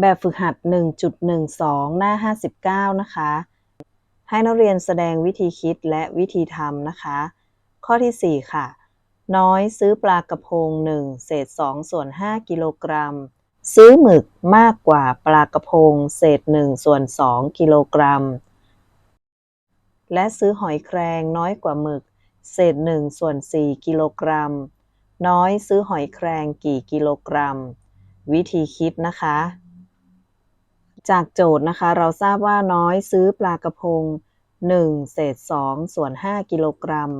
แบบฝึกหัด 1.12 หน้า 59 นะคะ ให้นักเรียนแสดงวิธีคิดและวิธีทำนะคะ ข้อที่ 4 ค่ะ น้อยซื้อปลากระพง 1 เศษ 2 ส่วน 5 กิโลกรัม ซื้อหมึกมากกว่าปลากระพง เศษ 1 ส่วน 2 กิโลกรัม และซื้อหอยแครงน้อยกว่าหมึก เศษ 1 ส่วน 4 กิโลกรัม น้อยซื้อหอยแครงกี่กิโลกรัมวิธีคิดนะคะ จากโจทย์นะคะเราทราบว่าน้อยซื้อปลากระพง 1 เศษ 2 ส่วน 5 กิโลกรัม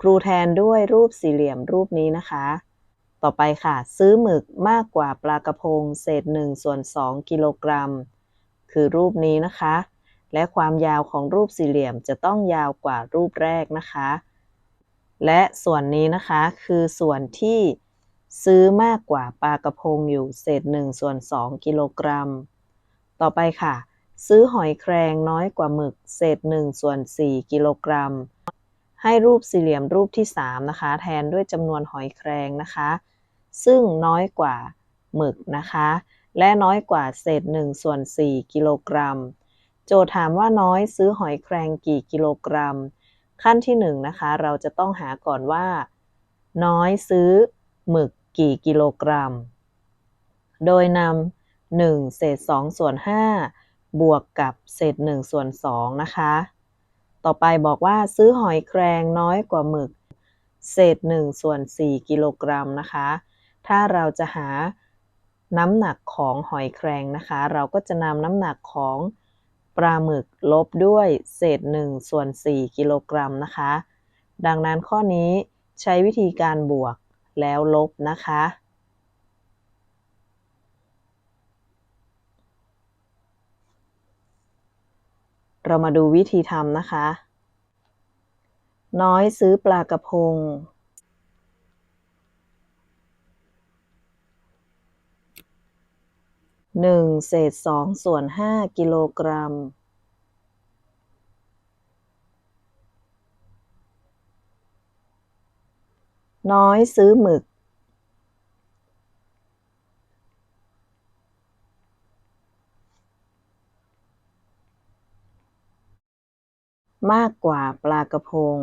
ครูแทนด้วยรูปสี่เหลี่ยมรูปนี้นะคะ ต่อไปค่ะ ซื้อหมึกมากกว่าปลากระพง เศษ 1 ส่วน 2 กิโลกรัม คือรูปนี้นะคะ และความยาวของรูปสี่เหลี่ยมจะต้องยาวกว่ารูปแรกนะคะ และส่วนนี้นะคะคือส่วนที่ซื้อมากกว่าปลากระพงอยู่เศษ 1 ส่วน 2 กิโลกรัม ต่อไปค่ะ ซื้อหอยแครงน้อยกว่าหมึก เศษ1ส่วน4กิโลกรัม ให้รูปสี่เหลี่ยมรูปที่ 3 นะคะ แทนด้วยจำนวนหอยแครงนะคะ ซึ่งน้อยกว่าหมึกนะคะ และน้อยกว่าเศษ1ส่วน4กิโลกรัม โจทย์ถามว่าน้อยซื้อหอยแครงกี่กิโลกรัม ขั้นที่1นงนะคะ เราจะต้องหาก่อนว่า น้อยซื้อหมึกกี่กิโลกรัม โดยนำ 1 เศษ 2 ส่วน 5 บวกกับเศษ 1 ส่วน 2 นะคะ ต่อไปบอกว่าซื้อหอยแครงน้อยกว่าหมึก เศษ 1 ส่วน 4 กิโลกรัมนะคะ ถ้าเราจะหาน้ำหนักของหอยแครงนะคะ เราก็จะนำน้ำหนักของปลาหมึกลบด้วยเศษ 1 ส่วน 4 กิโลกรัมนะคะ ดังนั้นข้อนี้ใช้วิธีการบวกแล้วลบนะคะ เรามาดูวิธีทำนะคะ น้อยซื้อปลากระพง หนึ่งเศษสองส่วนห้ากิโลกรัม น้อยซื้อหมึก มากกว่าปลากระพง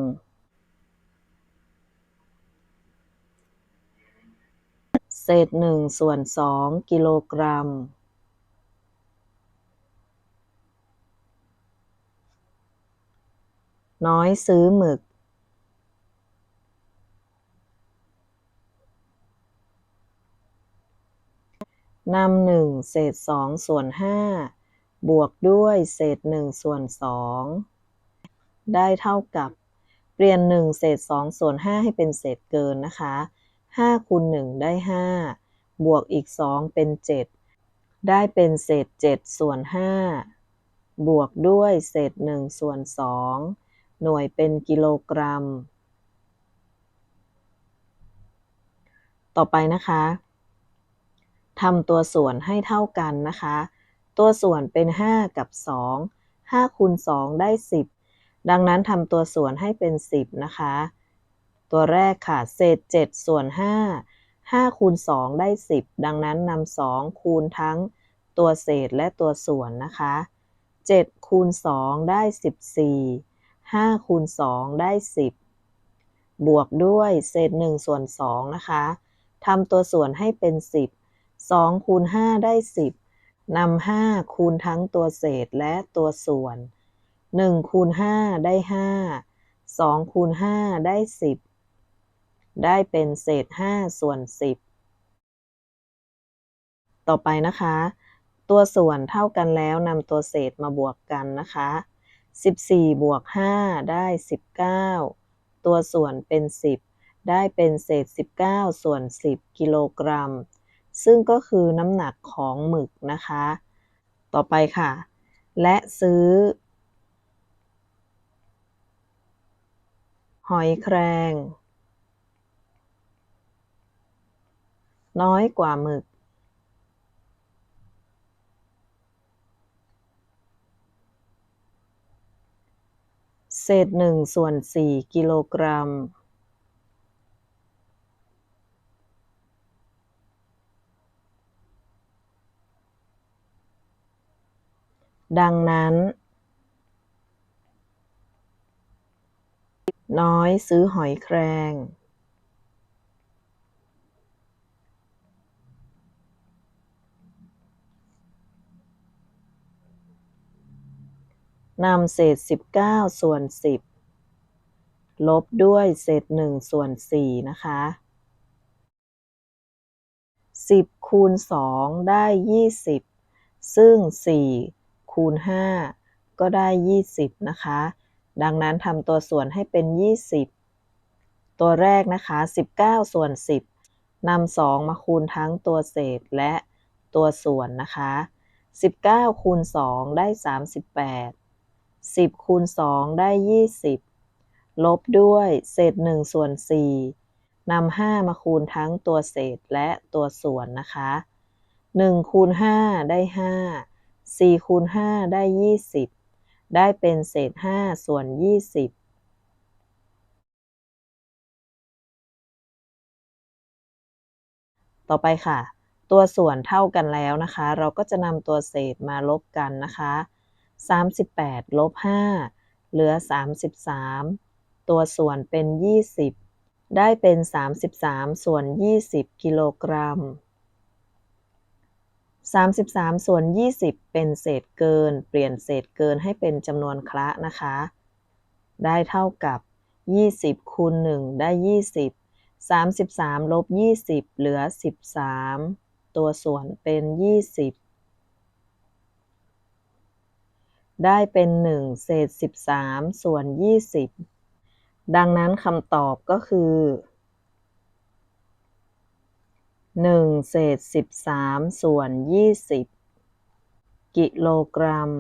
เศษหนึ่งส่วนสองกิโลกรัม น้อยซื้อหมึก นำหนึ่งเศษสองส่วนห้าบวกด้วยเศษหนึ่งส่วนสอง ได้เท่ากับ เปลี่ยนหนึ่งเศษสองส่วนห้าให้เป็นเศษเกินนะคะห้าคูณหนึ่งได้ห้าบวกอีกสองเป็นเจ็ดได้เป็นเศษเจ็ดส่วนห้าบวกด้วยเศษหนึ่งส่วนสองหน่วยเป็นกิโลกรัม ต่อไปนะคะทำตัวส่วนให้เท่ากันนะคะ ตัวส่วนเป็น 5 กับ 2 5คูณ2ได้ 10 ดังนั้นทำตัวส่วนให้เป็น 10 นะคะ ตัวแรกค่ะ เศษ 7 ส่วน 5 5คูณ2ได้ 10 ดังนั้นนำ2คูณทั้งตัวเศษและตัวส่วนนะคะ 7 คูณ 2 ได้ 14 5 คูณ 2 ได้ 10 บวกด้วยเศษ 1 ส่วน 2 นะคะทำตัวส่วนให้เป็น 10 2 คูณ 5 ได้ 10นำ5คูณทั้งตัวเศษและตัวส่วน 1คูณ5ได้5 2คูณ5ได้10ได้เป็นเศษ5ส่วน10ต่อไปนะคะ ตัวส่วนเท่ากันแล้วนำตัวเศษมาบวกกันนะคะ14บวก5ได้19ตัวส่วนเป็น10ได้เป็นเศษ19ส่วน10กิโลกรัม ซึ่งก็คือน้ำหนักของหมึกนะคะ ต่อไปค่ะ และซื้อ หอยแครง น้อยกว่าหมึก เศษหนึ่งส่วนสี่กิโลกรัม ดังนั้น น้อยซื้อหอยแครงนำเศษ 19 ส่วน 10 ลบด้วยเศษ 1 ส่วน 4 นะคะ 10 คูณ 2 ได้ 20 ซึ่ง 4 คูณ 5 ก็ได้ 20 นะคะ ดังนั้นทำตัวส่วนให้เป็น 20 ตัวแรกนะคะ 19 ส่วน 10นำ2มาคูณทั้งตัวเศษและตัวส่วนนะคะ 19 คูณ 2 ได้ 38 10 คูณ 2 ได้ 20 ลบด้วยเศษ 1 ส่วน 4นำ5มาคูณทั้งตัวเศษและตัวส่วนนะคะ 1 คูณ 5 ได้ 5 4 คูณ 5 ได้ 20 ได้เป็นเศษ5ส่วน20ต่อไปค่ะ ตัวส่วนเท่ากันแล้วนะคะ เราก็จะนำตัวเศษมาลบกันนะคะ 38ลบ5เหลือ 33 ตัวส่วนเป็น 20 ได้เป็น 33 ส่วน 20 กิโลกรัม 33 ส่วน 20 เป็นเศษเกิน เปลี่ยนเศษเกินให้เป็นจำนวนคละนะคะ ได้เท่ากับ 20 คูณ 1 ได้ 20 33 ลบ 20 เหลือ 13 ตัวส่วนเป็น 20 ได้เป็น 1 เศษ 13 ส่วน 20 ดังนั้นคำตอบก็คือ หนึ่งเศษสิบสามส่วนยี่สิบกิโลกรัม